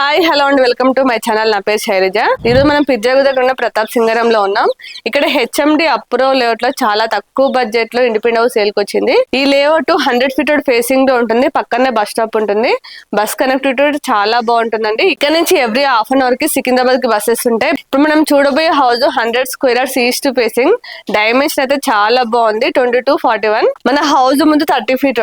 Hi hello and. Welcome to my channel. నా పేరు శైలజ. ఈరోజు మనం పిజ్జాగు దగ్గర ఉన్న ప్రతాప్ సింగరంలో ఉన్నాం. ఇక్కడ హెచ్ఎండి అప్రో లేఅవుట్లో చాలా తక్కువ బడ్జెట్లో ఇండిపెండెంట్ హౌస్ సేల్కి వచ్చింది. ఈ లేఅవుట్ హండ్రెడ్ ఫీటెడ్ ఫేసింగ్లో ఉంటుంది. పక్కనే బస్ స్టాప్ ఉంటుంది. బస్ కనెక్టివిటీ చాలా బాగుంటుందండి. ఇక్కడ నుంచి ఎవ్రీ హాఫ్ అన్ అవర్కి సికింద్రాబాద్కి బస్సెస్ ఉంటాయి. ఇప్పుడు మనం చూడబోయే house hundred square yards east facing. Dimension అయితే చాలా బాగుంది. Twenty two forty one. మన హౌస్ ముందు థర్టీ ఫీట్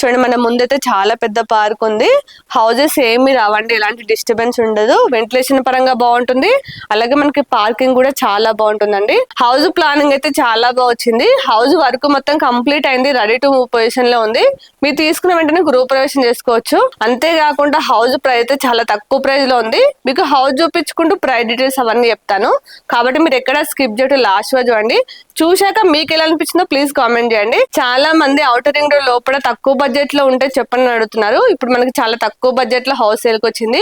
చూడండి మన ముందైతే చాలా పెద్ద పార్క్ ఉంది. హౌజెస్ ఏమి రావండి ఎలాంటి డిస్టర్బెన్స్ ఉండదు. వెంటిలేషన్ పరంగా బాగుంటుంది. అలాగే మనకి పార్కింగ్ కూడా చాలా బాగుంటుందండి. హౌస్ ప్లానింగ్ అయితే చాలా బాగా వచ్చింది. హౌస్ వర్క్ మొత్తం కంప్లీట్ అయింది రెడీ టు మూవ్ పొజిషన్లో ఉంది. మీరు తీసుకున్న వెంటనే గృహ ప్రవేశం చేసుకోవచ్చు. అంతేకాకుండా హౌస్ ప్రైస్ అయితే చాలా తక్కువ ప్రైస్లో ఉంది. మీకు హౌస్ చూపించుకుంటూ ప్రైస్ డీటెయిల్స్ అవన్నీ చెప్తాను. కాబట్టి మీరు ఎక్కడ స్కిప్ చేయటం లాస్ట్ వరకు చూడండి చూశాక మీకు ఎలా అనిపించిందో ప్లీజ్ కామెంట్ చేయండి. చాలా మంది అవుటర్ రింగ్ రోడ్ లోపల తక్కువ బడ్జెట్లో ఉంటే చెప్పని అడుగుతున్నారు. ఇప్పుడు మనకి చాలా తక్కువ బడ్జెట్లో హౌస్ సేల్కి వచ్చింది.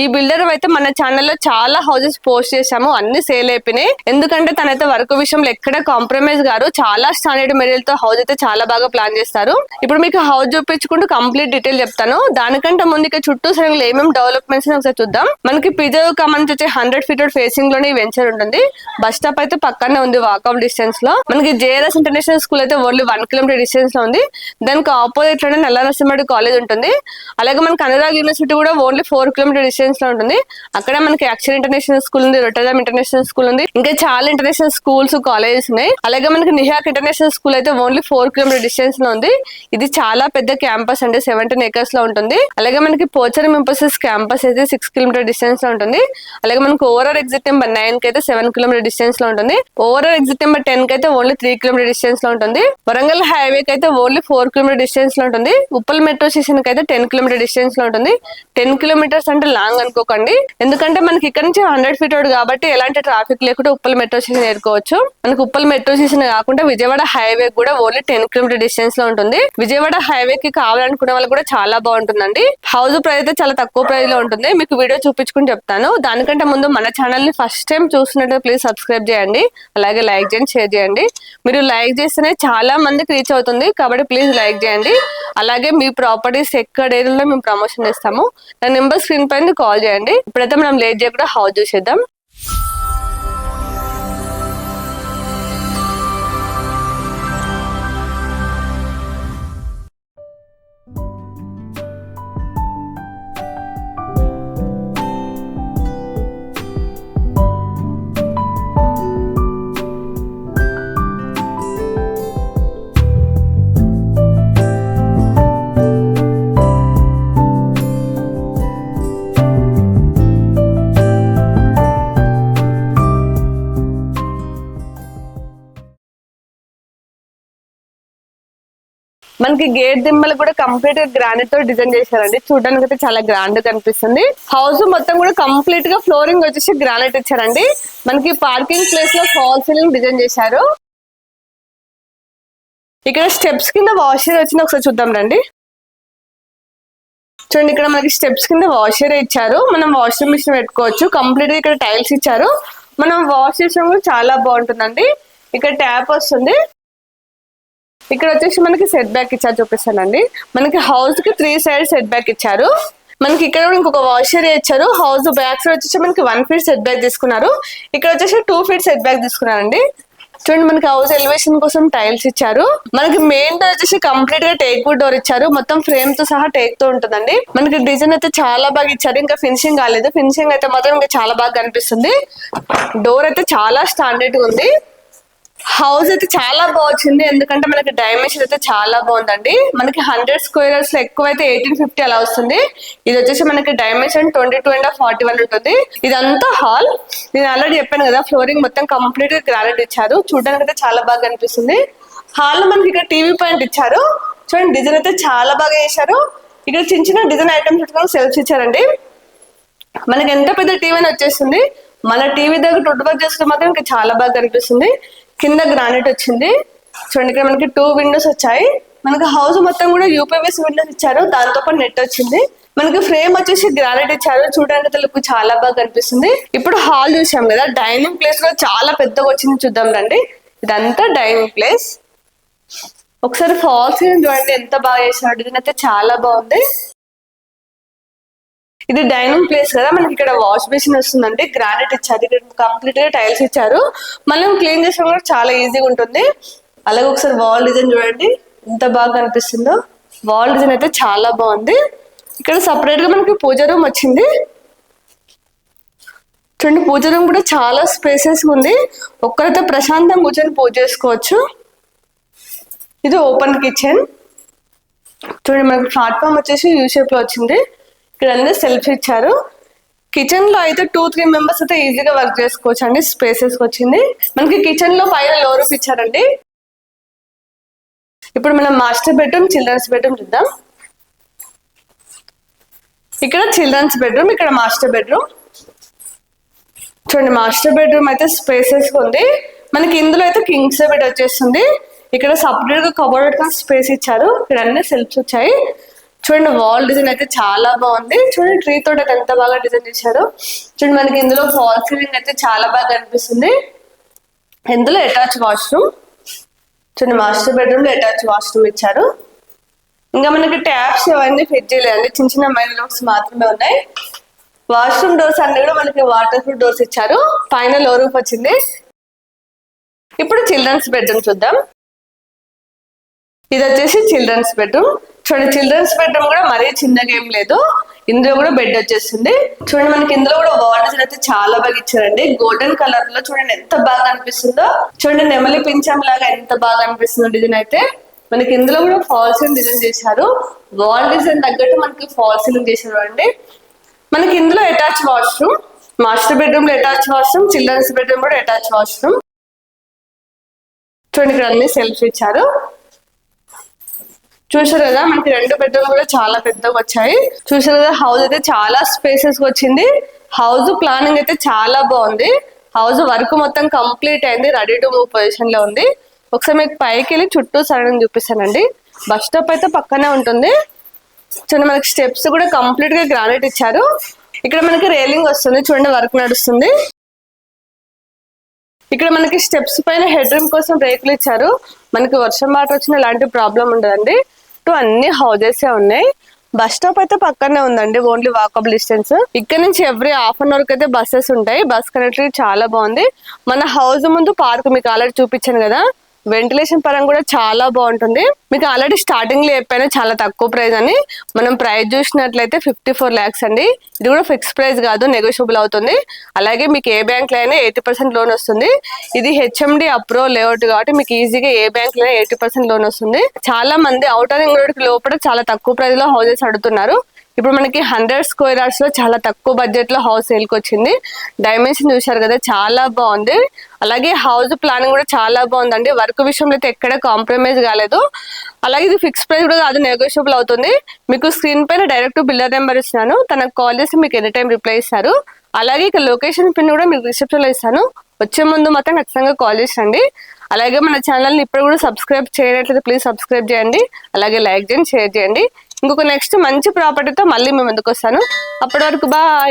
ఈ బిల్డర్ అయితే మన ఛానల్లో చాలా హౌసెస్ పోస్ట్ చేశాము. అన్ని సేల్ అయిపోయినాయి. ఎందుకంటే తనైతే వర్క్ విషయంలో ఎక్కడ కాంప్రమైజ్ గారు చాలా స్టాండర్డ్ మెటీరియల్తో హౌస్ అయితే చాలా బాగా ప్లాన్ చేస్తారు. ఇప్పుడు మీకు హౌస్ చూపించుకుంటూ కంప్లీట్ డీటెయిల్ చెప్తాను. దానికంటే ముందు ఇక చుట్టూ సరిగ్గా ఏమేమి డెవలప్మెంట్స్ ఒకసారి చూద్దాం. మనకి పిజో కమన్ వచ్చి హండ్రెడ్ ఫీట్ ఫేసింగ్లోనే వెంచర్ ఉంటుంది. బస్ స్టాప్ అయితే పక్కనే ఉంది వాకౌట్ డిస్టెన్స్లో. మనకి జేఎస్ ఇంటర్నేషనల్ స్కూల్ అయితే ఓన్లీ వన్ కిలోమీటర్ డిస్టెన్స్లో ఉంది. దానికి ఆపోజిట్ లోనే నల్ల నరసింహడి కాలేజ్ ఉంటుంది. అలాగే మనకి అనురాగ్ యూనివర్సిటీ కూడా ఓన్లీ ఫోర్ కిలోమీటర్ డిస్టెన్స్లో ఉంటుంది. అక్కడ మనకి అక్షర్ ఇంటర్నేషనల్ స్కూల్ ఉంది రొటరామ్ ఇంటర్నేషనల్ స్కూల్ ఉంది. ఇంకా చాలా ఇంటర్నేషనల్ స్కూల్స్ కాలేజెస్ ఉన్నాయి. అలాగే మనకి నిహాక్ ఇంటర్నేషనల్ స్కూల్ అయితే ఓన్లీ ఫోర్ కిలోమీటర్ డిస్టెన్స్లో ఉంది. ఇది చాలా పెద్ద క్యాంపస్ అంటే సెవెంటీన్ ఏకర్స్లో ఉంటుంది. అలాగే మనకి పోచరం ఇంపోసిస్ క్యాంపస్ అయితే సిక్స్ కిలోమీటర్ డిస్టెన్స్లో ఉంటుంది. అలాగే మనకి ఓవరాల్ ఎగ్జిట్ నెంబర్ నైన్కి అయితే సెవెన్ కిలోమీటర్ డిస్టెన్స్లో ఉంటుంది. ఓవరాల్ ఎగ్జిట్ నెంబర్ టెన్కి అయితే ఓన్లీ త్రీ కిలోమీటర్ డిస్టెన్స్లో ఉంటుంది. వరంగల్ హైవే కి అయితే ఓన్లీ ఫోర్ కిలోమీటర్ డిస్టెన్స్లో ఉంటుంది. ఉప్పల్ మెట్రో స్టేషన్కి అయితే టెన్ కిలోమీటర్ డిస్టెన్స్లో ఉంటుంది. టెన్ కిలోమీటర్స్ అంటే లాంగ్ అనుకోకండి. ఎందుకంటే మనకి ఇక్కడ నుంచి హండ్రెడ్ ఫీట్ రోడ్ కాబట్టి ఎలాంటి ట్రాఫిక్ లేకుండా ఉప్పల్ మెట్రో స్టేషన్ ఏరుకోవచ్చు. మనకి ఉప్పల్ మెట్రో స్టేషన్ కాకుండా విజయవాడ హైవే కూడా ఓన్లీ టెన్ కిలోమీటర్ డిస్టెన్స్లో ఉంటుంది. విజయవాడ హైవే కి కావాలనుకునే వాళ్ళు కూడా చాలా బాగుంటుందండి. హౌస్ ప్రైస్ అయితే చాలా తక్కువ ప్రైస్లో ఉంటుంది. మీకు వీడియో చూపించుకుని చెప్తాను. దానికంటే ముందు మన ఛానల్ని ఫస్ట్ టైం చూస్తున్నట్టు ప్లీజ్ సబ్స్క్రైబ్ చేయండి. అలాగే లైక్ చేయండి షేర్ చేయండి. మీరు లైక్ చేస్తేనే చాలా మందికి రీచ్ అవుతుంది. కాబట్టి ప్లీజ్ లైక్ చేయండి. అలాగే మీ ప్రాపర్టీస్ ఎక్కడ ఏరియాలో మేము ప్రమోషన్ చేస్తాము నా నెంబర్ స్క్రీన్ పైన కాల్ చేయండి. ఇప్పుడైతే మనం లేట్ చేయకుండా హౌస్ చూసేద్దాం. మనకి గేట్ దిమ్మలు కూడా కంప్లీట్గా గ్రానైట్తో డిజైన్ చేశారండి. చూడడానికి అయితే చాలా గ్రాండ్గా కనిపిస్తుంది. హౌస్ మొత్తం కూడా కంప్లీట్గా ఫ్లోరింగ్ వచ్చేసి గ్రానైట్ ఇచ్చారండి. మనకి పార్కింగ్ ప్లేస్లో ఫాల్ సీలింగ్ డిజైన్ చేశారు. ఇక్కడ స్టెప్స్ కింద వాషర్ వచ్చింది. ఒకసారి చూద్దాం రండి. చూడండి ఇక్కడ మనకి స్టెప్స్ కింద వాషర్ ఇచ్చారు. మనం వాషింగ్ మిషన్ పెట్టుకోవచ్చు. కంప్లీట్గా ఇక్కడ టైల్స్ ఇచ్చారు. మనం వాష్ చేసిన కూడా చాలా బాగుంటుందండి. ఇక్కడ ట్యాప్ వస్తుంది. ఇక్కడ వచ్చేసి మనకి సెట్ బ్యాక్ ఇచ్చారు చూపిస్తానండి. మనకి హౌస్కి త్రీ సైడ్ సెట్ బ్యాక్ ఇచ్చారు. మనకి ఇక్కడ కూడా ఇంకొక వాషర్ ఇచ్చారు. హౌస్ బ్యాక్ సైడ్ వచ్చేసి మనకి వన్ ఫీట్ సెట్ బ్యాక్ తీసుకున్నారు. ఇక్కడ వచ్చేసి టూ ఫీట్ సెట్ బ్యాక్ తీసుకున్నారండి చూడండి మనకి హౌస్ ఎలివేషన్ కోసం టైల్స్ ఇచ్చారు. మనకి మెయిన్ డోర్ వచ్చేసి కంప్లీట్గా టేక్ వుడ్ డోర్ ఇచ్చారు. మొత్తం ఫ్రేమ్తో సహా టేక్తో ఉంటుందండి. మనకి డిజైన్ అయితే చాలా బాగా ఇచ్చారు. ఇంకా ఫినిషింగ్ కాలేదు. ఫినిషింగ్ అయితే మాత్రం ఇంకా చాలా బాగా కనిపిస్తుంది. డోర్ అయితే చాలా స్టాండర్డ్గా ఉంది. హౌస్ అయితే చాలా బాగుంది. ఎందుకంటే మనకి డైమెన్షన్ అయితే చాలా బాగుందండి. మనకి హండ్రెడ్ స్క్వేర్స్లో ఎక్కువ అయితే ఎయిటీన్ ఫిఫ్టీ అలా వస్తుంది. ఇది వచ్చేసి మనకి dimension twenty two and forty one ఉంటుంది. ఇదంతా హాల్. నేను ఆల్రెడీ చెప్పాను కదా ఫ్లోరింగ్ మొత్తం కంప్లీట్గా గ్రానైట్ ఇచ్చారు. చూడడానికి అయితే చాలా బాగా అనిపిస్తుంది హాల్లో మనకి ఇక్కడ టీవీ పాయింట్ ఇచ్చారు. చూడండి డిజైన్ అయితే చాలా బాగా చేశారు. ఇక్కడ చిన్న చిన్న డిజైన్ ఐటమ్స్ పెట్టుకొని ఇచ్చారండి మనకి ఎంత పెద్ద టీవీ అని వచ్చేస్తుంది. మన టీవీ దగ్గర టుడ్ వర్క్ చేస్తే మాత్రం ఇంకా చాలా బాగా కనిపిస్తుంది. కింద గ్రానైట్ వచ్చింది. చూడండి ఇక్కడ మనకి టూ విండోస్ వచ్చాయి. మనకి హౌస్ మొత్తం కూడా యూపీఎస్ విండోస్ ఇచ్చారు. దాంతో పాటు నెట్ వచ్చింది. మనకి ఫ్రేమ్ వచ్చేసి గ్రానైట్ ఇచ్చారు. చూడడానికి తెలుపు చాలా బాగా కనిపిస్తుంది. ఇప్పుడు హాల్ చూసాం కదా డైనింగ్ ప్లేస్ కూడా చాలా పెద్దగా వచ్చింది చూద్దాం రండి. ఇదంతా డైనింగ్ ప్లేస్ ఒకసారి ఫాల్స్ చూడండి ఎంత బాగా చేసినాడు. అయితే చాలా బాగుంది. ఇది డైనింగ్ ప్లేస్ కదా మనకి ఇక్కడ వాష్ బేసిన్ వస్తుందండి. గ్రానైట్ ఇచ్చారు ఇక్కడ కంప్లీట్గా టైల్స్ ఇచ్చారు. మనం క్లీన్ చేసిన కూడా చాలా ఈజీగా ఉంటుంది. అలాగే ఒకసారి వాల్ డిజైన్ చూడండి. ఎంత బాగా కనిపిస్తుందో. వాల్ డిజైన్ అయితే చాలా బాగుంది. ఇక్కడ సపరేట్గా మనకి పూజ రూమ్ వచ్చింది. చూడండి పూజ రూమ్ కూడా చాలా స్పేసెస్ ఉంది. ఒక్కరితో ప్రశాంతంగా కూర్చొని పూజ చేసుకోవచ్చు. ఇది ఓపెన్ కిచెన్ చూడండి మనకి ప్లాట్ఫామ్ వచ్చేసి యూ షేప్లో వచ్చింది. ఇక్కడ అన్ని సెల్ఫ్ ఇచ్చారు. కిచెన్లో అయితే టూ త్రీ మెంబర్స్ అయితే ఈజీగా వర్క్ చేసుకోవచ్చు అండి స్పేసెస్ వచ్చింది మనకి కిచెన్లో పైన లో రూఫ్ ఇచ్చారండి. ఇప్పుడు మనం మాస్టర్ బెడ్రూమ్ చిల్డ్రన్స్ బెడ్రూమ్ చూద్దాం. ఇక్కడ చిల్డ్రన్స్ బెడ్రూమ్ ఇక్కడ మాస్టర్ బెడ్రూమ్. చూడండి మాస్టర్ బెడ్రూమ్ అయితే స్పేసెస్ ఉంది మనకి ఇందులో అయితే కింగ్స్ బెడ్ వచ్చేస్తుంది. ఇక్కడ సపరేట్గా కబోర్డ్ స్పేస్ ఇచ్చారు. ఇక్కడ అన్ని సెల్ఫ్స్ వచ్చాయి. చూడండి వాల్ డిజైన్ అయితే చాలా బాగుంది. చూడండి ట్రీ తోట ఎంత బాగా డిజైన్ చేశారు. చూడండి మనకి ఇందులో ఫాల్ సీలింగ్ అయితే చాలా బాగా అనిపిస్తుంది ఇందులో అటాచ్ వాష్రూమ్ చూడండి మాస్టర్ బెడ్రూమ్లో అటాచ్ వాష్రూమ్ ఇచ్చారు. ఇంకా మనకి ట్యాప్స్ అవన్నీ ఫిట్ చేయలేదండి. చిన్న చిన్న మైల్ లోక్స్ మాత్రమే ఉన్నాయి. వాష్రూమ్ డోర్స్ అన్ని కూడా మనకి వాటర్ ప్రూఫ్ డోర్స్ ఇచ్చారు. పైన లో రూఫ్ వచ్చింది. ఇప్పుడు చిల్డ్రన్స్ బెడ్రూమ్ చూద్దాం. ఇది వచ్చేసి చిల్డ్రన్స్ బెడ్రూమ్ చూడండి చిల్డ్రన్స్ బెడ్రూమ్ కూడా మరీ చిన్నగా ఏం లేదు. ఇందులో కూడా బెడ్ వచ్చేస్తుంది. చూడండి మనకి ఇందులో కూడా వార్డర్స్ అయితే చాలా బాగా ఇచ్చారండి. గోల్డెన్ కలర్లో చూడండి ఎంత బాగా అనిపిస్తుందో. చూడండి నెమలి పింఛం లాగా ఎంత బాగా అనిపిస్తుందో డిజైన్ అయితే. మనకి ఇందులో కూడా ఫాల్ సీలింగ్ డిజైన్ చేశారు. వాల్ డిజైన్ తగ్గట్టు మనకి ఫాల్ సీలింగ్ చేశారు అండి. మనకి ఇందులో అటాచ్ వాష్రూమ్ మాస్టర్ బెడ్రూమ్లో అటాచ్ వాష్రూమ్ చిల్డ్రన్స్ బెడ్రూమ్ కూడా అటాచ్ వాష్రూమ్ చూడండి ఇక్కడ అన్ని సెల్ఫ్ ఇచ్చారు. చూసారు కదా మనకి రెండు బెడ్రూమ్ కూడా చాలా పెద్దగా వచ్చాయి. చూసారు కదా హౌస్ అయితే చాలా స్పేసెస్ వచ్చింది. హౌస్ ప్లానింగ్ అయితే చాలా బాగుంది. హౌస్ వర్క్ మొత్తం కంప్లీట్ అయింది రెడీ టు మూవ్ పొజిషన్లో ఉంది. ఒకసారి మీకు పైకి వెళ్ళి చుట్టూ సడన్ చూపిస్తానండి. బస్ స్టాప్ అయితే పక్కనే ఉంటుంది. చూడండి మనకి స్టెప్స్ కూడా కంప్లీట్గా గ్రానైట్ ఇచ్చారు. ఇక్కడ మనకి రైలింగ్ వస్తుంది చూడండి వర్క్ నడుస్తుంది. ఇక్కడ మనకి స్టెప్స్ పైన హెడ్ రూమ్ కోసం రేకులు ఇచ్చారు. మనకి వర్షం వాటర్ వచ్చిన ఎలాంటి ప్రాబ్లం ఉండదండి. ఇటు అన్ని హౌజెస్ ఉన్నాయి. బస్ స్టాప్ అయితే పక్కనే ఉందండి ఓన్లీ వాకబుల్ డిస్టెన్స్ ఇక్కడ నుంచి ఎవ్రీ హాఫ్ అన్ అవర్కి అయితే బస్సెస్ ఉంటాయి. బస్ కనెక్టివిటీ చాలా బాగుంది. మన హౌస్ ముందు పార్క్ మీకు ఆల్రెడీ చూపించాను కదా. వెంటిలేషన్ పరంగా కూడా చాలా బాగుంటుంది. మీకు ఆల్రెడీ స్టార్టింగ్లో చెప్పాను చాలా తక్కువ ప్రైస్ అని. మనం ప్రైస్ చూసినట్లయితే ఫిఫ్టీ ఫోర్ ల్యాక్స్ అండి. ఇది కూడా ఫిక్స్ ప్రైస్ కాదు నెగోషియబుల్ అవుతుంది. అలాగే మీకు ఏ బ్యాంక్లో అయినా ఎయిటీ పర్సెంట్ లోన్ వస్తుంది. ఇది హెచ్ఎండి అప్రో లేఅవుట్ కాబట్టి మీకు ఈజీగా ఏ బ్యాంక్లో ఎయిటీ పర్సెంట్ లోన్ వస్తుంది. చాలా మంది అవుటర్ రింగ్ రోడ్కి లోపల చాలా తక్కువ ప్రైస్లో హౌసెస్ అడుగుతున్నారు ఇప్పుడు మనకి హండ్రెడ్ స్క్వేర్ యార్డ్స్లో చాలా తక్కువ బడ్జెట్లో హౌస్ సేల్కి వచ్చింది. డైమెన్షన్ చూశారు కదా చాలా బాగుంది. అలాగే హౌస్ ప్లానింగ్ కూడా చాలా బాగుందండి వర్క్ విషయంలో అయితే ఎక్కడ కాంప్రమైజ్ కాలేదు. అలాగే ఇది ఫిక్స్ ప్రైస్ కూడా కాదు నెగోషియబుల్ అవుతుంది. మీకు స్క్రీన్ పైన డైరెక్ట్ బిల్లర్ నెంబర్ ఇస్తున్నాను తనకు కాల్ చేసి మీకు ఎనీ టైం రిప్లై ఇస్తారు. అలాగే ఇక లొకేషన్ పిన్ కూడా మీకు రిసెప్షన్లో ఇస్తాను. వచ్చే ముందు మాత్రం ఖచ్చితంగా కాల్ చేసండి అలాగే మన ఛానల్ని ఇప్పుడు కూడా సబ్స్క్రైబ్ చేయనట్లయితే ప్లీజ్ సబ్స్క్రైబ్ చేయండి. అలాగే లైక్ చేయండి షేర్ చేయండి. ఇంకొక నెక్స్ట్ మంచి ప్రాపర్టీతో మళ్ళీ మేము ఎందుకు వస్తాను? అప్పటి వరకు బాయ్